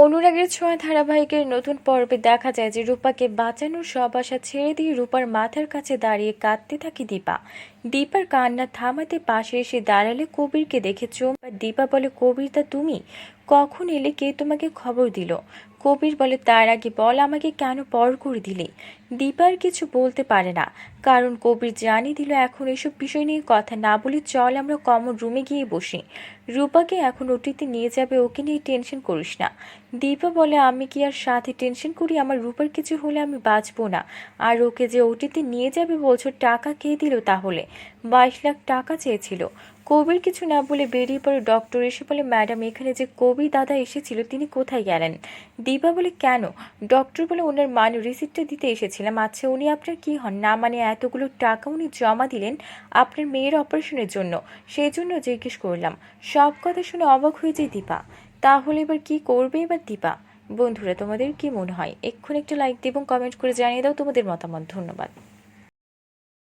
অনুরাগের ছোঁয়া ধারাবাহিকের নতুন পর্বে দেখা যায় যে রূপাকে বাঁচানোর সব আশা ছেড়ে দিয়ে রূপার মাথার কাছে দাঁড়িয়ে কাঁদতে থাকে দীপা। দীপার কান্না থামাতে পাশে এসে দাঁড়ালে কবিরকে দেখে চোমা দীপা বলে, কবির তা তুমি? কখন এলে কে তোমাকে খবর দিল? কবির বলে, তার আগে বল আমাকে কেন পর করে দিলে? দীপার কিছু বলতে পারে না, কারণ কবির জানিয়ে দিল, এখন এসব বিষয় নিয়ে কথা না বলে চল আমরা কমন রুমে গিয়ে বসি। রূপাকে এখন ওটিতে নিয়ে যাবে, ওকে নিয়ে টেনশন করিস না। দীপা বলে, আমি কি আর সাথে টেনশন করি? আমার রূপার কিছু হলে আমি বাঁচবো না। আর ওকে যে ওটিতে নিয়ে যাবে বলছো, টাকা কে দিল তাহলে? বাইশ লাখ টাকা চেয়েছিল। কবির কিছু না বলে বেরিয়ে পড়ে ডক্টর এসে বলে ম্যাডাম এখানে যে কবি দাদা এসেছিল, তিনি কোথায় গেলেন? দিবা বলে, কেন? ডক্টর বলে, ওনার মান রিসিপ্টটা দিতে এসেছিলাম। আচ্ছা উনি আপনার কি হন? না মানে এতগুলো টাকা উনি জমা দিলেন আপনার মেয়ের অপারেশনের জন্য। সেই জন্য জিজ্ঞেস করলাম। সব কথা শুনে অবাক হয়ে যায় দীপা। তাহলে এবার কি করবে এবার দীপা? বন্ধুরা, তোমাদের কি মনে হয়? এক্ষুনি একটা লাইক দিয়ে এবং কমেন্ট করে জানিয়ে দাও। তোমাদের মতামত, ধন্যবাদ।